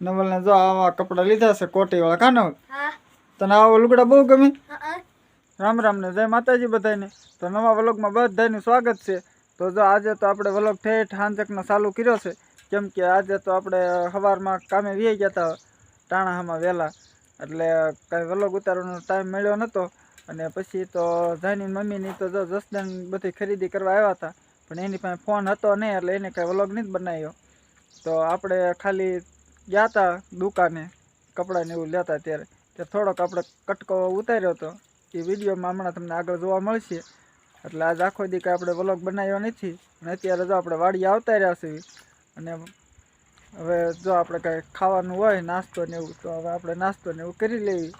નવલને જો આવા કપડાં લીધા છે કોટીવાળા. કાનો? તને આવા લુગડા બહુ ગમે? રામ રામ ને જય માતાજી બધાને તો નવા વ્લોગમાં બધાનું સ્વાગત છે. તો જો આજે તો આપણે વ્લોગ ઠેઠ હાંજકનો ચાલુ કર્યો છે. કેમ કે આજે તો આપણે સવારમાં કામે વી ગયા હતા ટાણાહામાં વહેલા. એટલે કાંઈ વ્લોગ ઉતારવાનો ટાઈમ મળ્યો નહોતો અને પછી તો જાની મમ્મીની તો જો જસદન બધી ખરીદી કરવા આવ્યા હતા પણ એની પાસે ફોન હતો નહીં એટલે એને કાંઈ વ્લોગ નથી બનાવ્યો. તો આપણે ખાલી ગયા હતા દુકાને કપડાને એવું લેતા ત્યારે તે થોડોક આપણે કટકો ઉતાર્યો હતો એ વિડીયોમાં હમણાં તમને આગળ જોવા મળશે. એટલે આજ આખો દી કાંઈ આપણે વ્લોગ બનાવ્યો નથી અને અત્યારે જો આપણે વાડી આવતા રહ્યા છીએ અને હવે જો આપણે કાંઈ ખાવાનું હોય, નાસ્તો ને એવું, તો હવે આપણે નાસ્તો ને એવું કરી લેવી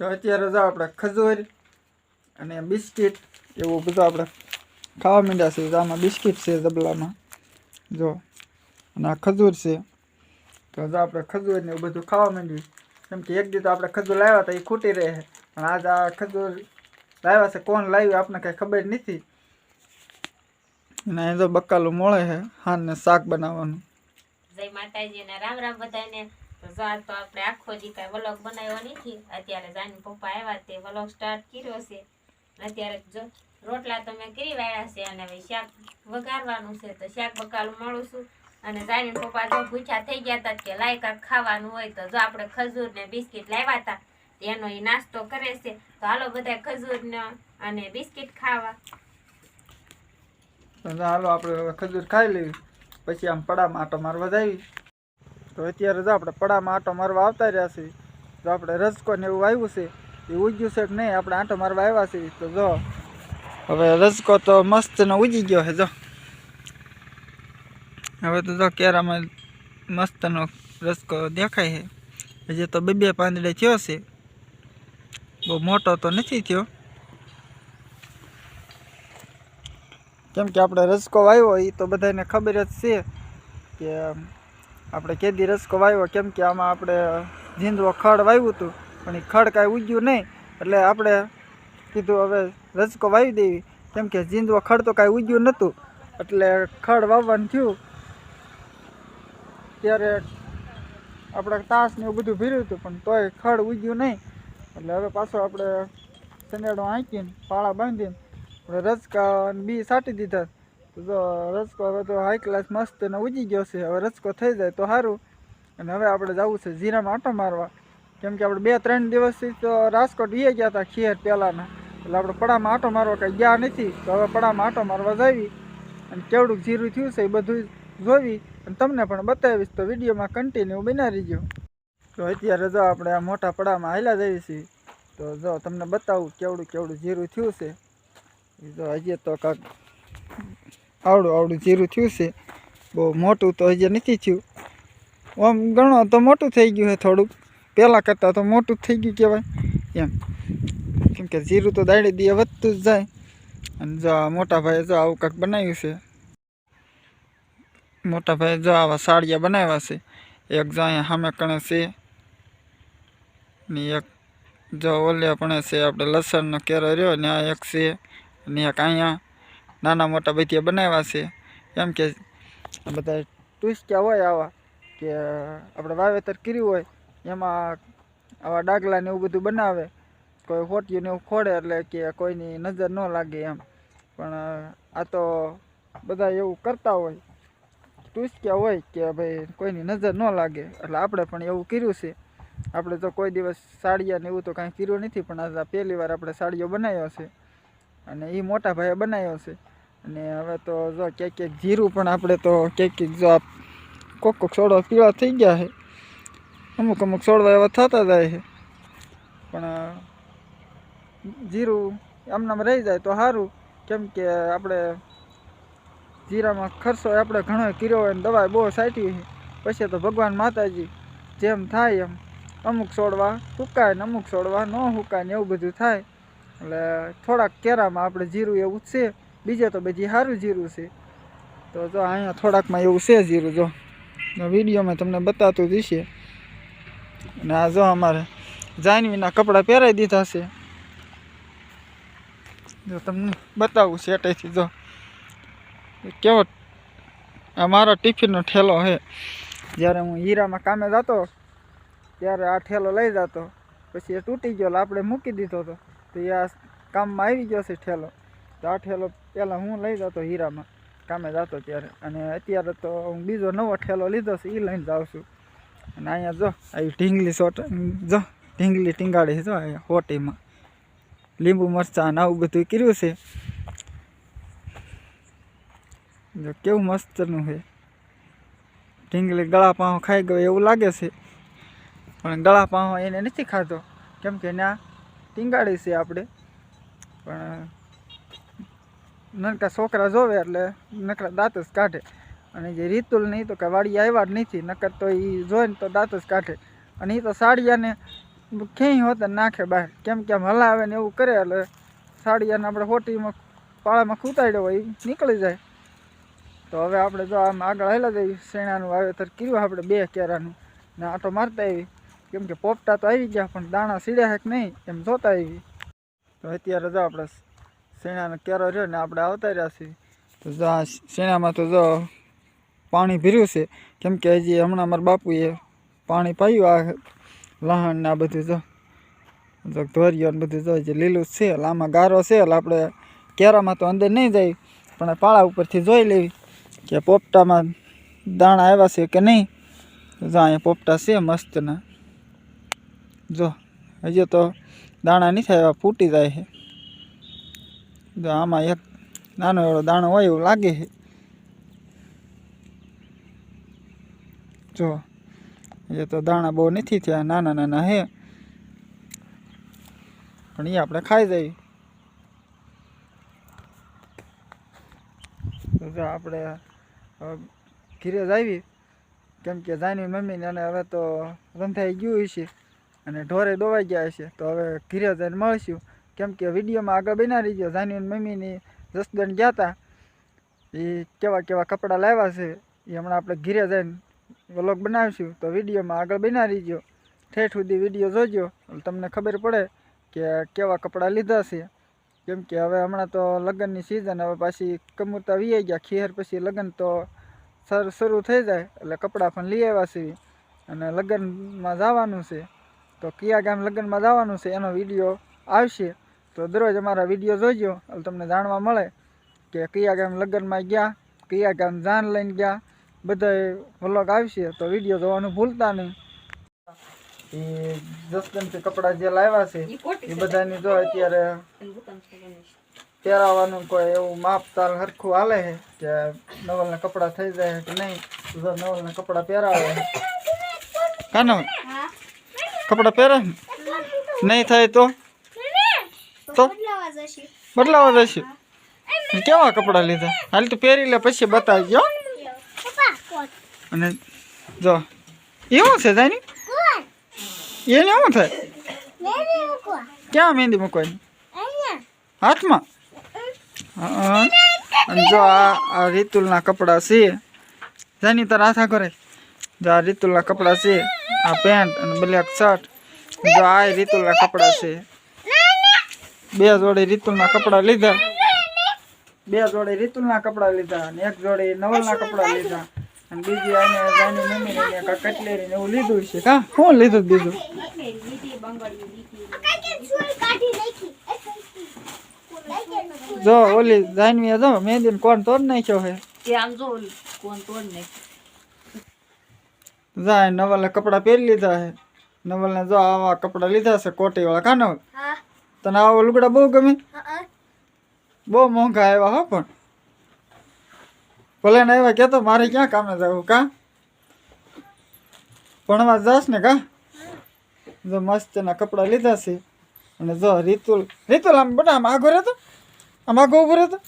તો અત્યારે જો આપણે ખજૂર અને બિસ્કિટ એવું બધું આપણે ખાવા માંડ્યા છે. આમાં બિસ્કિટ છે ડબલામાં જો. અને આ ખજૂર છે. તો જો આપણે ખજૂર ને એવું બધું ખાવા માંડ્યું. કેમ કે એક દિવસ તો આપણે ખજૂર લાવ્યા હતા, એ ખૂટી રહે. પણ આજ આ ખજૂર લાવ્યા છે, કોણ લાવ્યું આપણે કાંઈ ખબર નથી. અને એ જો બકાલું મળે છે હાન ને શાક બનાવવાનું. જય માતાજી અને રામ રામ બધાને. તો તો આપણે આખો જી કાંઈ વલોગ બનાવ્યો નથી. અત્યારે જાની પપ્પા આવ્યા તે વલોગ સ્ટાર્ટ કર્યો છે. અત્યારે જો રોટલા તમે કરી વાળ્યા છે અને હવે શાક વઘારવાનું છે તો શાક બકાલું મળું છું. અને જાણીને પપ્પા જો ભૂછા થઈ ગયા હતા કે લાયકા ખાવાનું હોય તો જો આપણે ખજૂર ને બિસ્કિટ લાવ્યા હતા એનો એ નાસ્તો કરે છે. તો હાલો બધા ખજૂર ને અને બિસ્કિટ ખાવા. તો હાલો આપણે ખજૂર ખાઈ લેવી પછી આમ પડામાં આટો મારવા જાવી. તો અત્યારે જો આપણે પડામાં આટો મારવા આવતા રહ્યા છીએ. તો આપણે રસકો ને એવું આવ્યું છે. એ ઉગ્યું છે કે નહીં? આપણે આંટો મારવા આવ્યા છીએ તો જો, હવે રસકો તો મસ્ત ને ઉગી ગયો છે, જો. હવે તો જો કેરામાં મસ્તનો રસકો દેખાય છે. હજી તો બે બે પાંદડે થયો છે. બહુ મોટો તો નથી થયો. કેમ કે આપણે રસકો વાવ્યો એ તો બધાને ખબર જ છે કે આપણે કેદી રસકો વાવ્યો, કેમ કે આમાં આપણે ઝીંદવો ખડ વાવ્યું હતું. પણ એ ખડ કાંઈ ઉગ્યું નહીં. એટલે આપણે કીધું હવે રસકો વાવી દેવી. કેમ કે ઝીંદવો ખડ તો કાંઈ ઉગ્યું નહોતું. એટલે ખડ વાવવાનું થયું. ત્યારે આપણે તાસ ને એવું બધું ભીર્યું હતું, પણ તોય ખડ ઉગ્યું નહીં. એટલે હવે પાછો આપણે સનેડો આંકીને પાળા બાંધીને, આપણે રસકા બી સાટી દીધા. તો રસકો હવે તો હાઈ ક્લાસ મસ્ત ને ઉજી ગયો છે. હવે રસકો થઈ જાય તો સારું. અને હવે આપણે જવું છે જીરામાં આંટો મારવા. કેમ કે આપણે બે ત્રણ દિવસથી તો રાજકોટ વીએ ગયા હતા ખીર પહેલાંના. એટલે આપણે પડામાં આંટો મારવા કંઈ ગયા નથી. તો હવે પડામાં આંટો મારવા જાવી અને કેવડું જીરું થયું છે એ બધું જોવી અને તમને પણ બતાવીશ. તો વિડીયોમાં કન્ટિન્યુ બનાવી ગયો તો અત્યારે જો આપણે આ મોટા પડામાં હાલ્યા જઈએ છીએ. તો જો તમને બતાવું કેવડું કેવડું જીરું થયું છે. જો હજી તો કાંક આવડું આવડું જીરું થયું છે. બહુ મોટું તો હજી નથી થયું. આમ ઘણો તો મોટું થઈ ગયું છે થોડુંક. પહેલાં કરતાં તો મોટું થઈ ગયું કહેવાય, એમ. કેમ કે જીરું તો દાડે દીએ વધતું જ જાય. અને જો આ મોટા ભાઈએ જો આવું કાંઈક બનાવ્યું છે, મોટા ભાઈએ જો આવા સાડિયા બનાવ્યા છે, એક જો અહીંયા સામે કણે છે, ને એક જો ઓલે પણ છે, આપણે લસણનો કેરો રહ્યો ને આ એક છે, ને એક અહીંયા નાના મોટા બધી બનાવ્યા છે. એમ કે બધા ટુસ્ક્યા હોય આવા, કે આપણે વાવેતર કર્યું હોય એમાં આવા ડાગલા ને એવું બધું બનાવે. કોઈ હોટિયું ને એવું ખોડે એટલે કે કોઈની નજર ન લાગે એમ. પણ આ તો બધા એવું કરતા હોય. ટુસક્યા હોય કે ભાઈ કોઈની નજર ન લાગે. એટલે આપણે પણ એવું કર્યું છે. આપણે તો કોઈ દિવસ સાડિયા ને એવું તો કાંઈ કર્યું નથી, પણ આ પહેલી વાર આપણે સાડીઓ બનાવ્યો છે. અને એ મોટા ભાઈએ બનાવ્યો છે. અને હવે તો જો ક્યાંક ક્યાંક જીરું પણ આપણે તો ક્યાંક ક્યાંક જો કોક કોક સોડો પીળા થઈ ગયા છે. અમુક અમુક છોડવા એવા થતા જાય છે. પણ, જીરું આમનામ રહી જાય તો સારું કેમ કે આપણે જીરામાં ખર્ચો આપણે ઘણો કર્યો હોય દવા બહુ સાચી છે. પછી તો ભગવાન માતાજી જેમ થાય એમ અમુક છોડવા સુકાય ને અમુક છોડવા ન સુકાય ને એવું બધું થાય. એટલે થોડાક કેરામાં આપણે જીરું એવું છે. બીજે તો બધી સારું જીરું છે. તો જો અહીંયા થોડાકમાં એવું છે જીરું જો. વિડીયોમાં તમને બતાતું જ હશે. અને આ જો અમારે જાનવીના કપડાં પહેરાવી દીધા છે. જો તમને બતાવું સેટેથી જો. કેવો આ મારો ટિફિનનો ઠેલો છે. જ્યારે હું હીરામાં કામે જતો, ત્યારે આ ઠેલો લઈ જતો. પછી એ તૂટી ગયો આપણે મૂકી દીધો હતો. તો એ આ કામમાં આવી ગયો છે ઠેલો. તો આ ઠેલો પહેલાં હું લઈ જતો હીરામાં. કામે જતો ત્યારે. અને અત્યારે તો હું બીજો નવો ઠેલો લીધો છે એ લઈને જાઉં છું. અને અહીંયા જો આવી ઢીંગલી સોટ જો, ઢીંગલી ટીંગાડી જો અહીંયા હોટીમાં. લીંબુ મરચાં આવું બધું કર્યું છે. જો, કેવું મસ્તનું છે. ઢીંગલી ગળા પાહો ખાઈ ગયો એવું લાગે છે. પણ ગળા પાઉં એને નથી ખાધો. કેમ કે ત્યાં ટીંગાડી છે આપણે. પણ નનકા છોકરા જોવે એટલે નકરા દાંત જ કાઢે. અને જે રીતુલ નહીં તો કે વાડી આવ્યા જ નથી, નકર તો એ જોઈ ને તો દાંત જ કાઢે. અને એ તો સાડિયાને ક્યાંય હોત નાખે બહાર. કેમ કેમ હલાવે ને એવું કરે, એટલે સાડિયાને આપણે હોટીમાં, પાળામાં ખૂતાડ્યો હોય એ નીકળી જાય. તો હવે આપણે જો આમ આગળ હેલા જઈએ, શેણાનું વાવેતર કર્યું આપણે બે કેરાનું. ને આટો મારતા આવી. કેમ કે પોપટા તો આવી ગયા, પણ દાણા સીડ્યા કે નહીં, એમ જોતા આવી. તો અત્યારે જો આપણે શેણાનો કેરો રહ્યો ને, આપણે આવતા રહ્યા છીએ. તો જો આ શેણામાં તો જો પાણી ભર્યું છે. કેમ કે હજી હમણાં મારા બાપુએ પાણી પાયું આ લહણ ને આ બધું જો. ધોરિયો ને બધું જો, જે લીલું છે એટલે આમાં ગારો છે એટલે આપણે કેરામાં તો અંદર નહીં જાય, પણ પાળા ઉપરથી જોઈ લેવી કે પોપટામાં દાણા આવ્યા છે કે નહીં. જો અહીંયા પોપટા છે મસ્તના જો, હજી તો દાણા નહીં થાય એવા ફૂટી જાય છે. જો આમાં એક નાનો એવો દાણો હોય એવું લાગે છે. જો, એ તો દાણા બહુ નથી થયા, નાના નાના હે. પણ એ આપણે ખાઈ તો જો આપણે ઘીરે જ આવી કેમ કે જાની મમ્મીને અને હવે તો રંધાઈ ગયું હશે અને ઢોરે દોવાઈ ગયા હશે. તો હવે ઘીરે જઈને મળશું. કેમ કે વિડીયોમાં આગળ બનાવી ગયો જાની મમ્મીની જસદન ગયા હતા એ કેવા કેવા કપડાં લાવ્યા છે એ હમણાં આપણે ઘીરે જઈને વ્લોગ બનાવીશું તો વિડીયોમાં આગળ બનાવી રહીજો. ઠેઠ સુધી વીડિયો જોજો. તમને ખબર પડે કે કેવા કપડાં લીધા છે. કેમ કે હવે હમણાં તો લગ્નની સિઝન હવે પાછી કમુરતા વી ગયા. ખીહર પછી લગ્ન તો સર, શરૂ થઈ જાય, એટલે કપડાં પણ લઈ આવ્યા છે. અને લગ્નમાં જવાનું છે. તો કયા ગામ લગ્નમાં જવાનું છે એનો વીડિયો આવશે. તો દરરોજ અમારા વીડિયો જોજો. એટલે તમને જાણવા મળે કે કયા ગામ લગ્નમાં ગયા, કયા ગામ જાન લઈને ગયા બધા વ્લોગ આવશે તો વીડિયો જોવાનું ભૂલતા નહીં. એ જસદનથી કપડાં જે લાવ્યા છે એ બધાની જો અત્યારે પહેરાવાનું કોઈ એવું માપ તાલ હરખું હાલે છે કે નવલના કપડાં થઈ જાય કે નહીં જો નવલના કપડાં પહેરાવે કાનો? કપડાં પહેરે ને? નહીં થાય તો? તો? બદલાવા જશે. કેવા કપડાં લીધા? હાલ તું પહેરી લે પછી બતાવજો હો. અને જો એવું છે જાની એને શું થાય? ક્યાં મહેંદી મૂકવાની? હાથમાં? અને જો આ આ રીતુલના કપડાં છે. જાની તારા આશા કરે. જો આ રીતુલના કપડાં છે આ પેન્ટ અને બ્લેક શર્ટ. જો આ રીતુલના કપડાં છે. બે જોડે રીતુલના કપડાં લીધા. બે જોડે રીતુલના કપડાં લીધા અને એક જોડે નવલના કપડાં લીધા. અને બીજી આને ને કટલેરી ને એવું લીધું છે. કા શું લીધું બીજું? જો ઓલી જાનવી જો મહેંદી કોણ તોડ નાખ્યો હે? જાય નવલને કપડાં પહેરી લીધા છે નવલને જો આવા કપડાં લીધા છે કોટી વાળા કા તને આવા લુગડા બહુ ગમે? બહુ મોંઘા આવ્યા હો પણ. ભલે ને આવ્યા કહેતો મારે ક્યાં કામે જવું કા? ભણવા જાશ ને કા? જો મસ્ત એના કપડાં લીધા છે. અને જો રીતુલ રીતુલ આમ બધા આમ આગો રહેતો આમ આગો ઊભો રહેતો?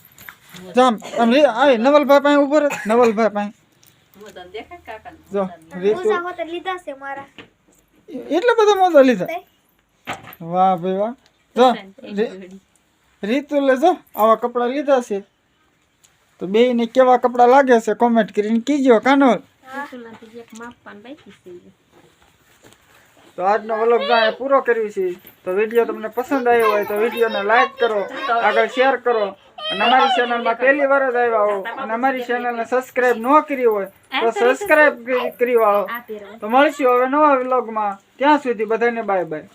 જામ આમ આવી નવલભાઈ પાસે ઊભો રહે નવલભાઈ પાસે જો રીતુલ. લીધા છે મારા. એટલા બધા મોજા લીધા? વાહ ભાઈ વાહ. જો રીતુલે જો આવા કપડાં લીધા છે. તો બેયને કેવા કપડાં લાગે છે? કોમેન્ટ કરીને કીજો કાનો તો આજનો વ્લોગ જાણે પૂરો કર્યું છે. તો વીડિયો તમને પસંદ આવ્યો હોય તો વિડીયોને લાઈક કરો આગળ શેર કરો. અને અમારી ચેનલમાં પહેલી વાર જ આવ્યા હો. અને અમારી ચેનલને સબસ્ક્રાઇબ ન કરી હોય તો સબસ્ક્રાઇબ કરી વાળો તો મળશું હવે નવા વ્લોગમાં ત્યાં સુધી બધાને બાય બાય